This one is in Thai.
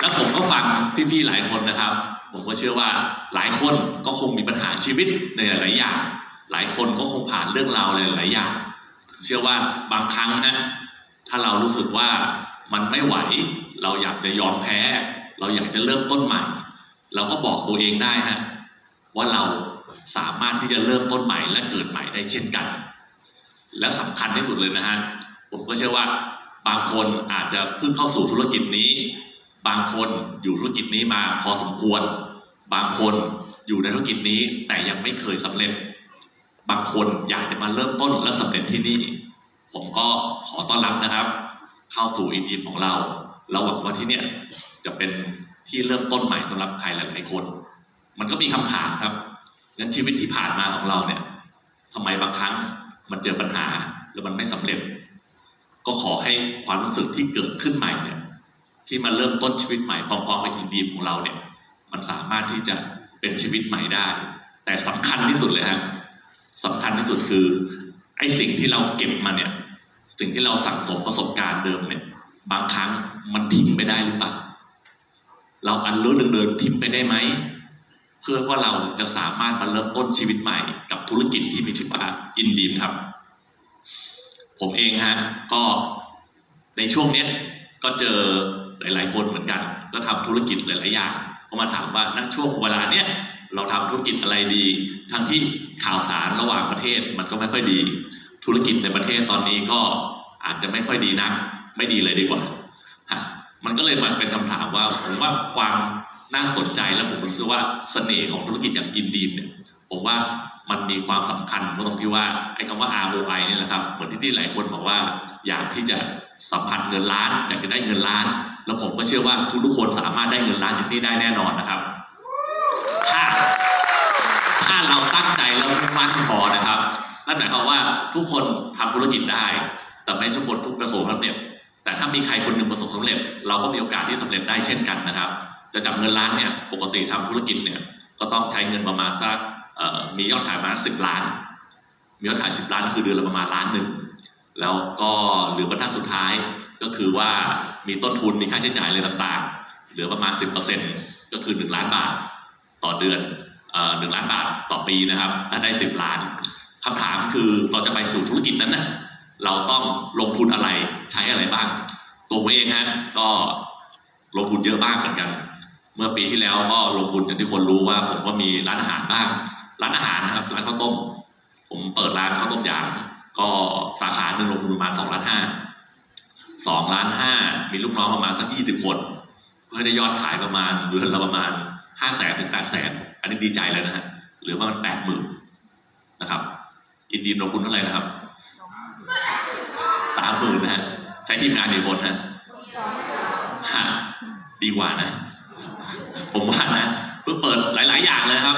แล้วผมก็ฟังพี่ๆหลายคนนะครับ ผมก็เชื่อว่าหลายคนก็คงมีปัญหาชีวิตในหลาย ๆ อย่าง หลายคนก็คงผ่านเรื่องราวหลายๆอย่าง เชื่อว่าบางครั้งนะถ้าเรารู้สึกว่ามันไม่ไหว เราอยากจะยอมแพ้ เราอยากจะเริ่มต้นใหม่ เราก็บอกตัวเองได้ฮะว่าเราสามารถที่จะเริ่มต้นใหม่และเกิดใหม่ได้เช่นกัน และสำคัญที่สุดเลยนะฮะผมก็เชื่อว่าบางคนอาจจะเพิ่งเข้าสู่ธุรกิจนี้ บางคนอยู่ธุรกิจนี้มาพอสมควร บางคนอยู่ในธุรกิจนี้แต่ยังไม่เคยสำเร็จ บางคนอยากจะมาเริ่มต้นและสำเร็จที่นี่ ผมก็ขอต้อนรับนะครับ เข้าสู่อินดีของเรา เราหวังว่าที่เนี่ยจะเป็นที่เริ่มต้นใหม่สำหรับใครหลายๆคน มันก็มีคำถามครับงั้นชีวิตที่ผ่านมาของเราเนี่ยทำไมบางครั้งมันเจอปัญหาแล้วมันไม่สำเร็จ ก็ขอให้ความรู้สึกที่เกิดขึ้นใหม่เนี่ย ที่มาเริ่มต้นชีวิตใหม่พร้อมๆกับอินดีมของเราเนี่ย มันสามารถที่จะเป็นชีวิตใหม่ได้ แต่สำคัญที่สุดเลยฮะสำคัญที่สุดคือไอ้สิ่งที่เราเก็บมาเนี่ย สิ่งที่เราสั่งสมประสบการณ์เดิมเนี่ย บางครั้งมันทิ้งไปได้หรือเปล่าเราอันรู้เดินๆทิ้งไปได้ไหมเพื่อว่าเราจะสามารถมาเริ่มต้นชีวิตใหม่กับธุรกิจที่มีชื่อว่าอินดีมครับ ผมเองฮะก็ในช่วงเนี้ยก็เจอ หลาย ๆ คนเหมือนกัน ก็ทำธุรกิจหลาย ๆ อย่างก็มาถามว่าณช่วงเวลาเนี้ยเราทำธุรกิจอะไรดี ทั้งที่ข่าวสารระหว่างประเทศมันก็ไม่ค่อยดี ธุรกิจในประเทศตอนนี้ก็อาจจะไม่ค่อยดีนัก ไม่ดีเลยดีกว่าฮะมันก็เลยมาเป็นคำถามว่าผมว่าความน่าสนใจและผมรู้สึกว่าเสน่ห์ของธุรกิจอย่างอินดีมเนี่ยผมว่า มีความสำคัญก็ตรงที่ว่าไอ้คำว่า ROI นี่แหละครับเหมือนที่ที่หลายคนบอกว่า อยากที่จะสัมผัสเงินล้านอยากจะได้เงินล้าน แล้วผมก็เชื่อว่าทุกๆคนสามารถได้เงินล้านจากที่นี่ได้แน่นอนนะครับถ้าถ้าเราตั้งใจแล้วมั่นพอนะครับนั่นหมายความว่าทุกคนทำธุรกิจได้ แต่ไม่ทุกคนทุกประสบความสำเร็จแต่ถ้ามีใครคนหนึ่งประสบความสำเร็จ เราก็มีโอกาสที่สำเร็จได้เช่นกันนะครับ จะจับเงินล้านเนี่ยปกติทำธุรกิจเนี่ยก็ต้องใช้เงินประมาณสัก มียอดขายประมาณสิบล้าน มียอดขายสิบล้านคือเดือนละประมาณล้านหนึ่งแล้วก็เหลือบรรทัดสุดท้ายก็คือว่ามีต้นทุนมีค่าใช้จ่ายอะไรต่างๆ เหลือประมาณสิบเปอร์เซ็นก็คือหนึ่งล้านบาทต่อเดือนหนึ่งล้านบาทต่อปีนะครับ ถ้าได้สิบล้านคำถามคือเราจะไปสู่ธุรกิจนั้นนะเราต้องลงทุนอะไรใช้อะไรบ้าง ตัวเองฮะก็ลงทุนเยอะมากเหมือนกัน เมื่อปีที่แล้วก็ลงทุนอย่างที่คนรู้ว่าผมก็มีร้านอาหารบ้าง ร้านอาหารนะครับร้านข้าวต้ม ผมเปิดร้านข้าวต้มยำก็สาขาหนึ่งลงทุนประมาณสองล้านห้าสองล้านห้ามีลูกน้องประมาณสักยี่สิบคน เพื่อได้ยอดขายประมาณเดือนละประมาณห้าแสนถึงแปดแสนอันนี้ดีใจเลยนะฮะเหลือประมาณแปดหมื่นนะครับอินดีมลงทุนเท่าไหร่นะครับสามหมื่นนะฮะใช้ทีมงานกี่คนฮะฮะดีกว่านะ ผมว่านะเพื่อเปิดหลาย ๆ อย่างเลยนะครับ